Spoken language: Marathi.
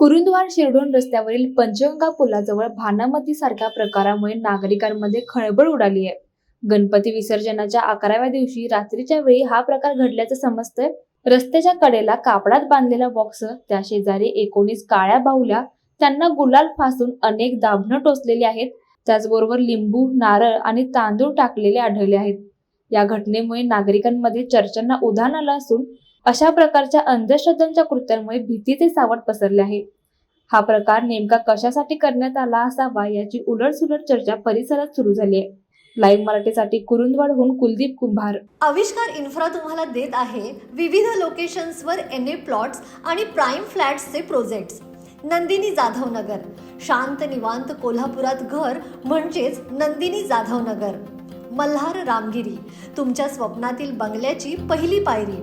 कुरुंदवाड शिरडोन रस्त्यावरील पंचगंगा पुलाजवळ भानामती सारख्या प्रकारामुळे नागरिकांमध्ये खळबळ उडाली आहे. गणपती विसर्जनाच्या अकराव्या दिवशी रात्रीच्या वेळी हा प्रकार घडल्याचं समजतंय. रस्त्याच्या कडेला कापडात बांधलेला बॉक्स त्या शेजारी एकोणीस काळ्या बाहुल्या त्यांना गुलाल फासून अनेक दाभणं टोचलेली आहेत. त्याचबरोबर लिंबू नारळ आणि तांदूळ टाकलेले आढळले आहेत. या घटनेमुळे नागरिकांमध्ये चर्चांना उधाण आलं असून अशा प्रकारच्या अंधश्रद्धांच्या कृत्यांमुळे भीतीचे सावट पसरले आहे. हा प्रकार नेमका कशासाठी करण्यात आला असावा याची उलटसुलट चर्चा परिसरात सुरू झाली आहे. लाईव्ह मराठीसाठी कुरुंदवाडहून कुलदीप कुंभार. आविष्कार इन्फ्रा तुम्हाला देत आहे विविध लोकेशन्सवर एन ए प्लॉट्स आणि प्राईम फ्लॅट्सचे प्रोजेक्ट्स. नंदिनी जाधव नगर शांत निवांत कोल्हापुरात घर म्हणजेच नंदिनी जाधव नगर मल्हार रामगिरी. तुमच्या स्वप्नातील बंगल्याची पहिली पायरी.